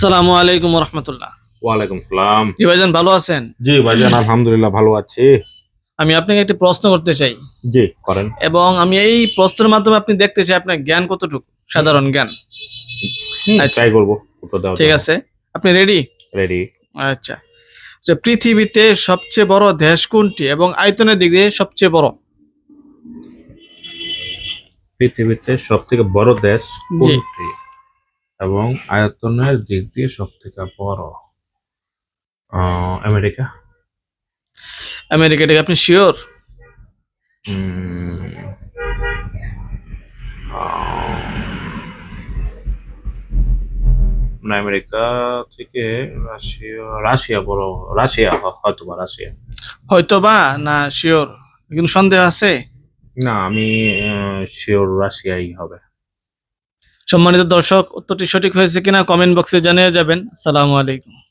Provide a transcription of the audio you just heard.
সালামু আলাইকুম রহমতুল্লাহ ওয়ালাইকুম সালাম। জি ভাইজান ভালো আছেন? জি ভাইজান আলহামদুলিল্লাহ ভালো আছি। আমি আপনাকে একটি প্রশ্ন করতে চাই। জি করেন। এবং আমি এই প্রশ্নের মাধ্যমে আপনি দেখতে চাই আপনার জ্ঞান কতটুকু সাধারণ জ্ঞান। আচ্ছা। ট্রাই করব ঠিক আছে। আপনি রেডি রেডি আচ্ছা। যে পৃথিবীতে সবচেয়ে বড় দেশ কোনটি এবং আয়তনের দিক দিয়ে সবচেয়ে বড়? পৃথিবীতে সব থেকে বড় দেশ জি। কোনটি? এবং আয়তনের দিক দিয়ে সব থেকে বড় আমেরিকা? আমেরিকা থেকে আপনি শিওর আমেরিকা থেকে রাশিয়া রাশিয়া বড় রাশিয়া হয়তো বা রাশিয়া। হয়তো বা না শিওর কিন্তু সন্দেহ আছে? না আমি শিওর রাশিয়াই হবে। সম্মানিত দর্শক উত্তরটি সঠিক হয়েছে কিনা কমেন্ট বক্সে জানিয়ে যাবেন। সালামু আলাইকুম।